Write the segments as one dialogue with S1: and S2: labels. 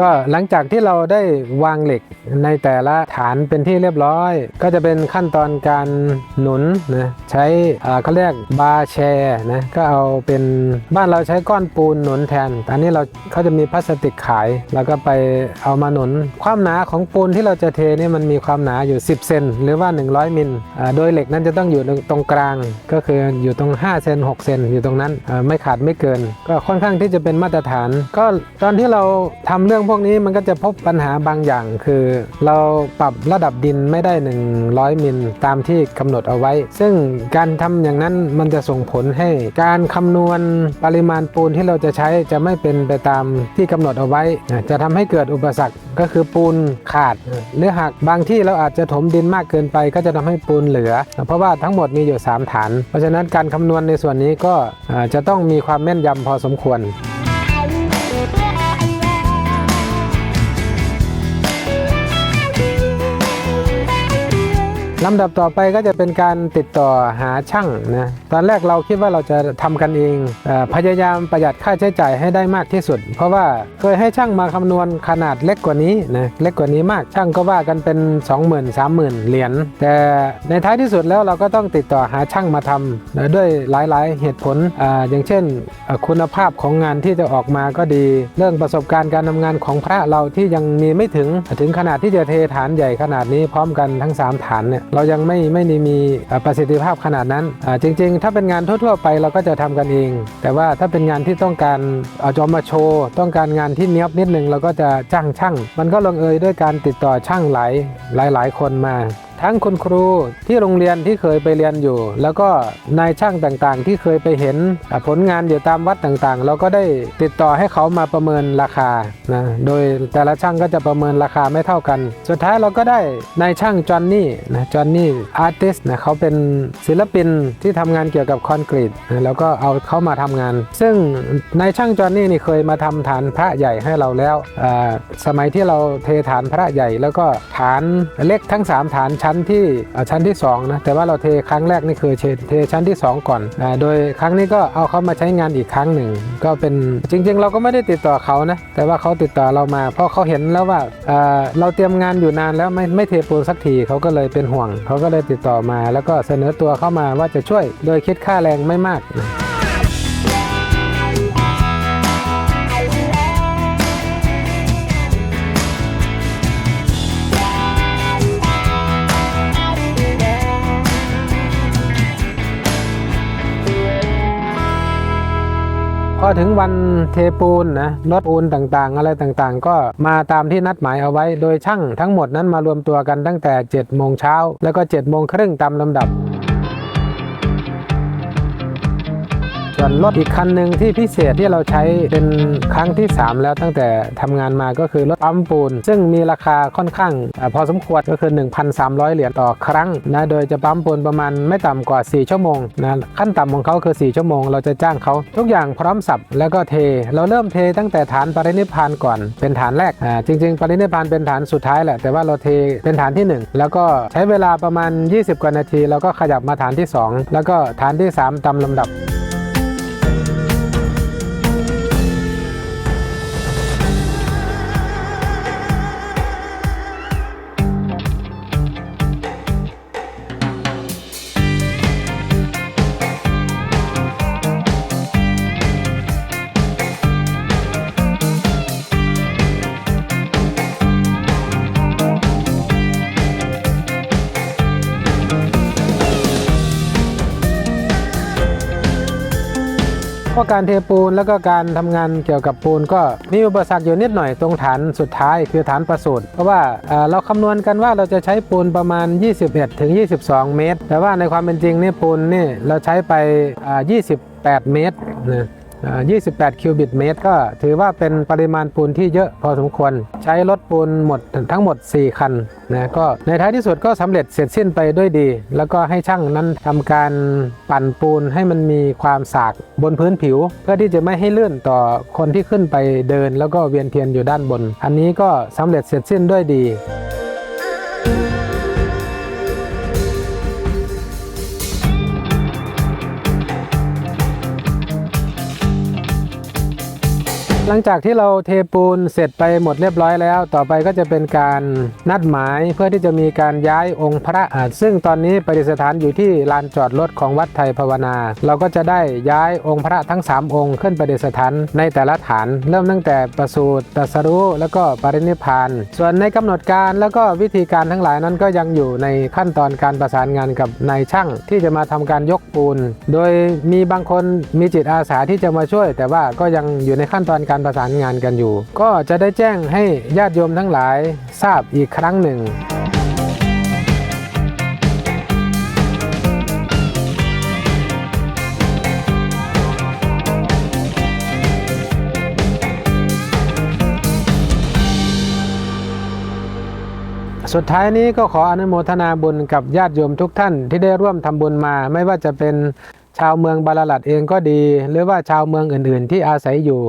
S1: ก็หลังจากที่เราได้วางเหล็กในแต่ละฐานเป็นที่เรียบร้อย ก็จะเป็นขั้นตอนการหนุนนะใช้เขาเรียกบาร์แชร์นะก็เอาเป็นบ้านเราใช้ก้อนปูนหนุนแทน อันนี้เราเขาจะมีพลาสติกขาย แล้วก็ไปเอามาหนุน ความหนาของปูนที่เราจะเทนี่มันมีความหนาอยู่ 10 เซนหรือว่า 100 มิลอ่าโดยเหล็กนั้นจะต้องอยู่ตรงกลาง ก็คืออยู่ตรง 5 เซน6 เซนอยู่ตรงนั้นอ่าไม่ขาดไม่เกิน ก็ค่อนข้างที่จะเป็นมาตรฐาน ก็ตอนที่เราทำเรื่องพวกนี้มันก็จะพบปัญหาบางอย่าง คือ เราปรับระดับดินไม่ได้ 100 มิลตามที่กำหนดเอาไว้ ซึ่งการทำอย่างนั้นมันจะส่งผลให้การคำนวณปริมาณปูนที่เราจะใช้จะไม่เป็นไปตามที่กำหนดเอาไว้ จะทำให้เกิดอุปสรรคก็คือปูนขาดหรือหากบางที่เราอาจจะถมดินมากเกินไป ก็จะทำให้ปูนเหลือ เพราะว่าทั้งหมดมีอยู่ 3 ฐาน เพราะฉะนั้นการคำนวณในส่วนนี้ก็จะต้องมีความแม่นยำพอสมควร ลำดับต่อไปก็จะเป็นการติดต่อหาช่างนะตอนแรกเราคิดว่าเราจะทำกันเองเอพยายามประหยัดค่าใช้จ่ายให้ได้มากที่สุด เพราะว่าเคยให้ช่างมาคำนวณขนาดเล็กกว่านี้นะเล็กกว่านี้มากช่างก็ว่ากันเป็น 20,000 30,000 เหรียญแต่ในท้ายที่สุดแล้วเราก็ต้องติดต่อหาช่างมาทำนะด้วยหลาย ๆ เหตุผลออย่างเช่น คุณภาพของงานที่จะออกมาก็ดี เรื่องประสบการณ์การทำงานของพระเราที่ยังมีไม่ถึงถึงขนาดที่จะเทฐานใหญ่ขนาดนี้พร้อมกันทั้ง 3 ฐานเนี่ยเรายังไม่ไม่ได้มีประสิทธิภาพขนาดนั้น จริง ๆ ถ้าเป็นงานทั่ว ๆ ไปเราก็จะทำกันเอง แต่ว่าถ้าเป็นงานที่ต้องการเอาจอมาโชว์ต้องการงานที่เนี้ยบนิดนึงเราก็จะจ้างช่าง มันก็ลงเอยด้วยการติดต่อช่างหลายหลายหลายๆคนมา ทั้งคุณครูที่โรงเรียนที่เคยไปเรียนอยู่ แล้วก็นายช่างต่างๆ ที่เคยไปเห็นผลงานอยู่ตามวัดต่างๆ เราก็ได้ติดต่อให้เขามาประเมินราคานะโดยแต่ละช่างก็จะประเมินราคาไม่เท่ากัน สุดท้ายเราก็ได้นายช่างจอนนี่นะจอนนี่อาร์ติสนะเขาเป็นศิลปินที่ทำงานเกี่ยวกับคอนกรีตนะแล้วก็เอาเขามาทำงาน ซึ่งนายช่างจอนนี่นี่เคยมาทำฐานพระใหญ่ให้เราแล้วอ่าสมัยที่เราเทฐานพระใหญ่ แล้วก็ฐานเล็กทั้ง 3 ฐานชั้นที่อ่าชั้นที่2นะแต่ว่าเราเทครั้งแรกนี่คือเทเทชั้นที่ 2 ก่อนอาโดยครั้งนี้ก็เอาเขามาใช้งานอีกครั้งหนึ่ง ก็เป็นจริง ๆ เราก็ไม่ได้ติดต่อเขานะแต่ว่าเขาติดต่อเรามา เพราะเขาเห็นแล้วว่าอ่าเราเตรียมงานอยู่นานแล้วไม่ไม่เทปูนสักทีเขาก็เลยเป็นห่วง เขาก็เลยติดต่อมา แล้วก็เสนอตัวเข้ามาว่าจะช่วย โดยคิดค่าแรงไม่มากนะ อถึงวันเทปูนนะรถปูนต่างๆ อะไรต่างๆ ก็มาตามที่นัดหมายเอาไว้ โดยช่างทั้งหมดนั้นมารวมตัวกันตั้งแต่7โมงเช้าแล้วก็7โมงครึ่งตามลำดับ ส่วนรถอีกคันหนึ่งที่พิเศษที่เราใช้เป็นครั้งที่ 3 แล้วตั้งแต่ทำงานมาก็คือรถปั๊มปูน ซึ่งมีราคาค่อนข้างอพอสมควรก็คือ 1,300 เหรียญต่อครั้งนะโดยจะปั๊มปูนประมาณไม่ต่ำกว่า 4 ชั่วโมงนะขั้นต่ำของเขาคือ 4 ชั่วโมง เราจะจ้างเขาทุกอย่างพร้อมสับแล้วก็เท เราเริ่มเทตั้งแต่ฐานปรินิพานก่อนเป็นฐานแรกอ่าจริง ๆ ปรินิพานเป็นฐานสุดท้ายแหละแต่ว่าเราเทเป็นฐานที่ 1 แล้วก็ใช้เวลาประมาณ 20 กว่านาที แล้วก็ขยับมาฐานที่ 2 แล้วก็ฐานที่ 3 ตามลำดับ เพราะการเทปูนแล้วก็การทำงานเกี่ยวกับปูน ก็มีอุปสรรคอยู่นิดหน่อยตรงฐานสุดท้ายคือฐานประสูตรเพราะว่าเราคำนวณกันว่าเราจะใช้ปูนประมาณ 21ถึง22 เมตร แต่ว่าในความเป็นจริงนี่ปูนนี่เราใช้ไปอ่า28 เมตรนะ 28 คิวบิตเมตร ก็ถือว่าเป็นปริมาณปูนที่เยอะพอสมควร ใช้รถปูนหมดทั้งหมด 4 คันนะก็ในท้ายที่สุดก็สำเร็จเสร็จสิ้นไปด้วยดี แล้วก็ให้ช่างนั้นทำการปั่นปูนให้มันมีความสากบนพื้นผิว เพื่อที่จะไม่ให้เลื่อนต่อคนที่ขึ้นไปเดิน แล้วก็เวียนเทียนอยู่ด้านบน อันนี้ก็สำเร็จเสร็จสิ้นด้วยดี หลังจากที่เราเทปูนเสร็จไปหมดเรียบร้อยแล้ว ต่อไปก็จะเป็นการนัดหมายเพื่อที่จะมีการย้ายองค์พระอ่าซึ่งตอนนี้ประดิษฐานอยู่ที่ลานจอดรถของวัดไทยภาวนา เราก็จะได้ย้ายองค์พระทั้ง 3 องค์ขึ้นประดิษฐานในแต่ละฐาน เริ่มตั้งแต่ประสูติตรัสรู้แล้วก็ปรินิพาน ส่วนในกำหนดการแล้วก็วิธีการทั้งหลายนั้นก็ยังอยู่ในขั้นตอนการประสานงานกับนายช่างที่จะมาทำการยกปูน โดยมีบางคนมีจิตอาสาที่จะมาช่วย แต่ว่าก็ยังอยู่ในขั้นตอนการการประสานงานกันอยู่ ก็จะได้แจ้งให้ญาติโยมทั้งหลายทราบอีกครั้งหนึ่งสุดท้ายนี้ก็ขออนุโมทนาบุญกับญาติโยมทุกท่านที่ได้ร่วมทำบุญมา ไม่ว่าจะเป็นชาวเมืองบาลลัดเองก็ดี หรือว่าชาวเมืองอื่น ๆ ที่อาศัยอยู่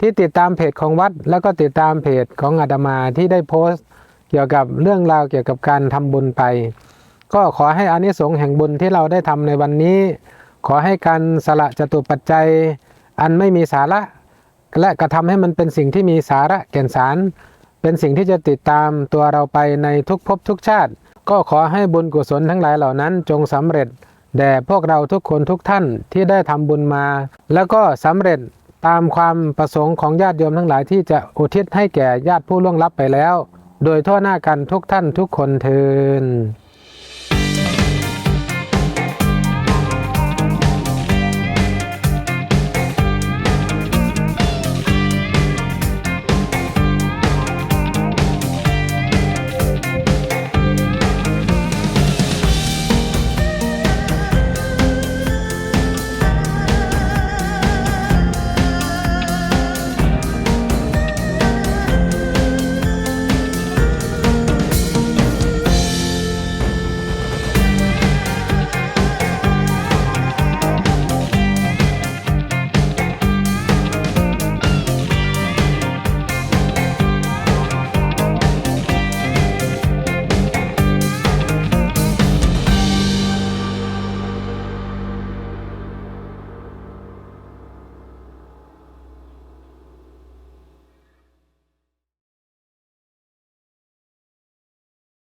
S1: ที่ติดตามเพจของวัด แล้วก็ติดตามเพจของอาตมาที่ได้โพสต์ เกี่ยวกับเรื่องราวเกี่ยวกับการทำบุญไป ก็ขอให้อานิสงส์แห่งบุญที่เราได้ทำในวันนี้ ขอให้การสละจตุปัจจัย อันไม่มีสาระ และกระทำให้มันเป็นสิ่งที่มีสาระแก่นสาร เป็นสิ่งที่จะติดตามตัวเราไปในทุกภพทุกชาติ ก็ขอให้บุญกุศลทั้งหลายเหล่านั้นจงสำเร็จแด่พวกเราทุกคนทุกท่านที่ได้ทำบุญมา แล้วก็สำเร็จ ตามความประสงค์ของญาติโยมทั้งหลายที่จะอุทิศให้แก่ญาติผู้ล่วงลับไปแล้ว โดยทั่วหน้ากันทุกท่านทุกคนเทิน